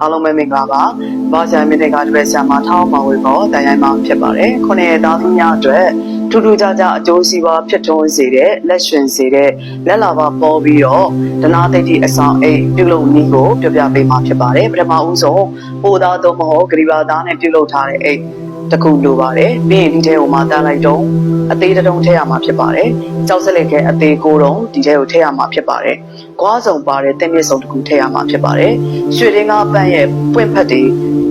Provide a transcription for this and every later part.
အားလုံးပဲမင်္ဂလာပါ။ဘာသာမင်းတွေကတွေ့ဆံမှာထောင်းပါဝေပေါ်တိုင်ရိုင်းမှာဖြစ်ပါတယ်။ခုနှစ်ရက်သားသမီးများအတွက်ထူးထူးခြားခြားအကျိုးစီးပွားဖြစ်ထွန်းစေတဲ့လက်ရှင်စေတဲ့လက်လာပါပေါ်ပြီးတော့ဒနာသိတိအဆောင်အိတ်ပြုလုပ်နည်းကိုပြပြပေးမှာဖြစ်ပါတယ်။ပထမဦးဆုံးပိုသားတော့မဟုတ်ဂရီဘာသားနဲ့ပြုလုပ်ထားတဲ့အိတ် တစ်ခုလိုပါတယ်။ပြီးရင်ဒီထဲကိုမှတန်းလိုက်တော့အသေးတုံးထည့်ရမှာဖြစ်ပါတယ်။ကြောက်စလက်ခဲအသေးကိုတုံးဒီထဲကိုထည့်ရမှာဖြစ်ပါတယ်။ကွာစုံပါတဲ့တင်းမြင့်စုံတစ်ခုထည့်ရမှာဖြစ်ပါတယ်။ရွှေတင်းကားပန်းရဲ့ပွင့်ဖက်တွေ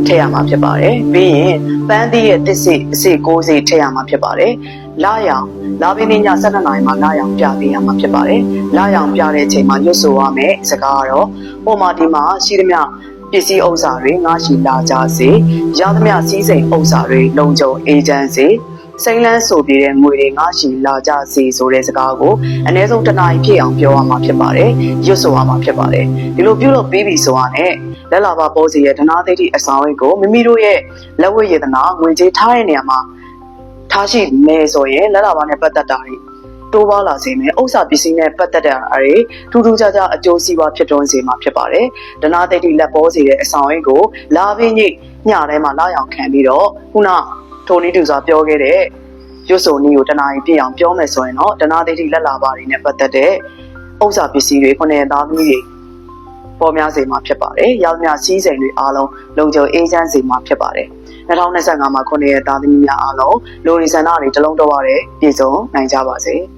ထည့်ရမှာဖြစ်ပါတယ်။ပြီးရင်ပန်းသီးရဲ့တစ်စိအစိကိုးစိထည့်ရမှာဖြစ်ပါတယ်။လာရောင်လာပင်းည7နာရီမှာလာရောင်ပြပေးရမှာဖြစ်ပါတယ်။လာရောင်ပြတဲ့အချိန်မှာရွတ်ဆိုရမယ်စကားကတော့ဟိုမှာဒီမှာရှိသမျှ ပစ္စည်းဥစ္စာတွေငါရှိလာကြစေရသမျှစည်းစိမ်ဥစ္စာတွေလုံခြုံအေဂျင့်စေစိမ့်လန်းဆိုပြတဲ့ငွေတွေငါရှိလာကြစေဆိုတဲ့စကားကိုအနည်းဆုံးတစ်နာရီဖြစ်အောင်ပြောရမှာဖြစ်ပါတယ်ရွတ်ဆိုရမှာဖြစ်ပါတယ်ဒီလိုပြုလုပ်ပြီးပြီဆိုရတဲ့လက်လာပါပေါ်စီရဲ့ဒနာသိတိအဆောင်အိတ်ကိုမိမိတို့ရဲ့လက်ဝတ်ရတနာငွေကြေးထားတဲ့နေရာမှာထားရှိမယ်ဆိုရင်လက်လာပါနဲ့ပတ်သက်တာတွေ တိုးပွားလာစေမယ်ဥစ္စာပစ္စည်းနဲ့ပတ်သက်တဲ့အရာတွေထူးထူးခြားခြားအကျိုးစီးပွားဖြစ်ထွန်းစေမှာဖြစ်ပါတယ်ဒနာသိတိလက်ပေါ်စီရဲ့အဆောင်အိတ်ကိုလာပင်းကြီးညထဲမှာလာရောက်ခံပြီးတော့ခုနထိုနီးတူစွာပြောခဲ့တဲ့ရွတ်ဆိုနီးကိုတနာရီပြည့်အောင်ပြောမယ်ဆိုရင်တော့ဒနာသိတိလက်လာပါတွေနဲ့ပတ်သက်တဲ့ဥစ္စာပစ္စည်းတွေခုနှစ်သားသမီးတွေပေါ်များစေမှာဖြစ်ပါတယ်။ရောက်မြစီးစိမ်တွေအားလုံးလုံခြုံအေးချမ်းစေမှာဖြစ်ပါတယ်။2025မှာခုနှစ်ရဲ့သားသမီးများအားလုံးလူရီဆန္ဒတွေတလုံးတော့ရတဲ့ပြည်စုံနိုင်ကြပါစေ။